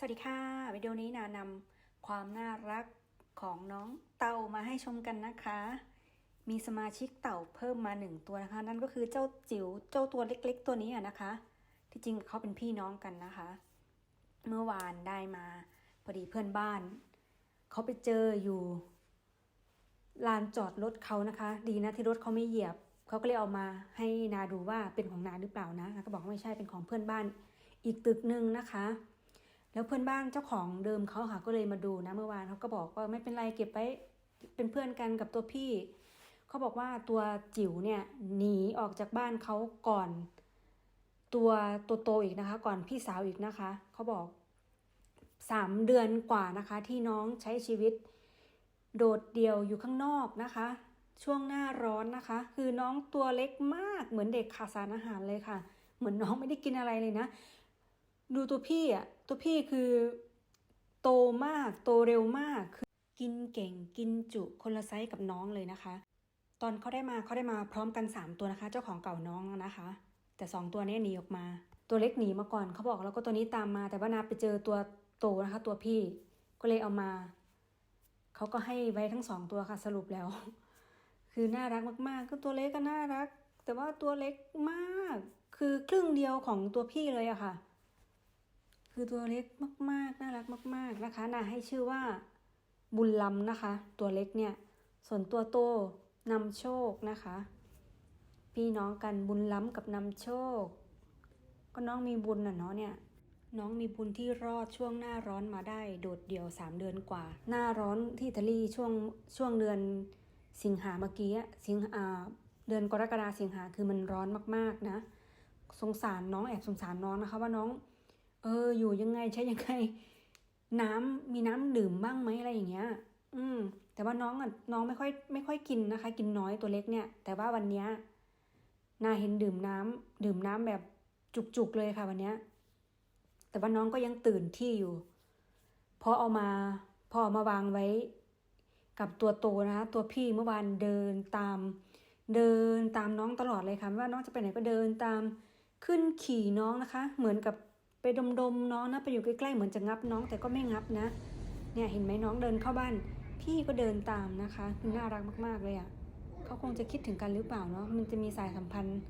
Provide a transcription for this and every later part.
สวัสดีค่ะ วิดีโอนี้นานำความน่ารักของน้องเต่ามาให้ชมกันนะคะ มีสมาชิกเต่าเพิ่มมาหนึ่งตัวนะคะ นั่นก็คือเจ้าจิ๋วเจ้าตัวเล็ก ๆ ตัวนี้อะนะคะ ที่จริงเขาเป็นพี่น้องกันนะคะ เมื่อวานได้มาพอดีเพื่อนบ้านเขาไปเจออยู่ลานจอดรถเขานะคะ ดีนะที่รถเขาไม่เหยียบเขาก็เลยเอามาให้นาดูว่าเป็นของนาหรือเปล่านะนาก็บอกว่าไม่ใช่เป็นของเพื่อนบ้านอีกตึกหนึ่งนะคะ แล้วเพื่อนบ้านเจ้าของเดิมเขาค่ะก็เลยมาดูนะเมื่อวานเขาก็บอกว่าไม่เป็นไรเก็บไว้เป็นเพื่อนกันกับตัวพี่เขาบอกว่าตัวจิ๋วเนี่ยหนีออกจากบ้านเขาก่อน ตัวตัวโตอีกนะคะ ก่อนพี่สาวอีกนะคะเขาบอกสามเดือนกว่านะคะ ที่น้องใช้ชีวิต โดดเดี่ยวอยู่ข้างนอกนะคะ ช่วงหน้าร้อนนะคะ คือน้องตัวเล็กมากเหมือนเด็กขาดสารอาหารเลยค่ะ เหมือนน้องไม่ได้กินอะไรเลยนะ ดูตัวพี่อะตัวพี่คือโตมากโตเร็วมากคือกินเก่งกินจุคนละไซส์กับน้องเลยนะคะ ตอนเขาได้มาเขาได้มาพร้อมกัน 3 ตัวนะคะ เจ้าของเก่าน้องนะคะ แต่ 2 ตัวนี้หนีออกมา ตัวเล็กหนีมาก่อนเขาบอกแล้วก็ตัวนี้ตามมา แต่ว่านาไปเจอตัวโตนะคะ ตัวพี่ก็เลยเอามาเขาก็ให้ไว้ทั้งสองตัวค่ะสรุปแล้ว คือน่ารักมากๆ ก็ตัวเล็กก็น่ารัก แต่ว่าตัวเล็กมาก คือครึ่งเดียวของตัวพี่เลยอะค่ะ คือตัวเล็กมากๆ น่ารักมาก ๆนะคะนาให้ชื่อว่าบุญลำนะคะ ตัวเล็กเนี่ย ส่วนตัวโตนำโชคนะคะ พี่น้องกันบุญล้ำกับนำโชค ก็น้องมีบุญน่ะเนาะเนี่ย น้องมีบุญที่รอดช่วงหน้าร้อนมาได้โดดเดี่ยว 3 เดือนกว่า หน้าร้อนที่อิตาลีช่วงช่วงเดือนสิงหาเมื่อกี้อะสิงหาเดือนกรกฎาสิงหาคือมันร้อนมากๆนะ สงสารน้องแอบสงสารน้องนะคะว่าน้อง อออยู่ยังไงใช้ยังไง น้ำมีน้ำดื่มบ้างไหมอะไรอย่างเงี้ย อืม แต่ว่าน้องอะน้องไม่ค่อยไม่ค่อยกินนะคะ กินน้อยตัวเล็กเนี่ย แต่ว่าวันเนี้ยนาเห็นดื่มน้ำดื่มน้ำแบบจุกๆเลยค่ะวันเนี้ย แต่ว่าน้องก็ยังตื่นที่อยู่พอเอามาพอเอามาวางไว้ กับตัวโตนะคะตัวพี่เมื่อวานเดินตาม เดินตามน้องตลอดเลยค่ะไม่ว่าน้องจะไปไหนก็เดินตามขึ้นขี่น้องนะคะ เหมือนกับ ดมๆน้องนะไปอยู่ใกล้ๆเหมือนจะงับน้องแต่ก็ไม่งับนะ เนี่ยเห็นไหมน้องเดินเข้าบ้าน พี่ก็เดินตามนะคะคน่ารักมากๆเลยอะ่ะเขาคงจะคิดถึงกันหรือเปล่าเนาะมันจะมีสายสัมพันธ์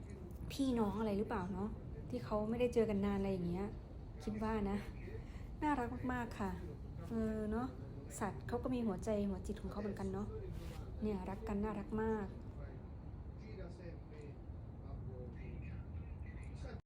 พี่น้องอะไรหรือเปล่าเนาะที่เขาไม่ได้เจอกันนานอะไรอย่างเงี้ย คิดว่านะ น่ารักมากๆค่ะเออเนาะสัตว์เขาก็มีหัวใจหัวจิตของเขาเหมือนกันเนาะเนี่ยรักกันน่ารักมาก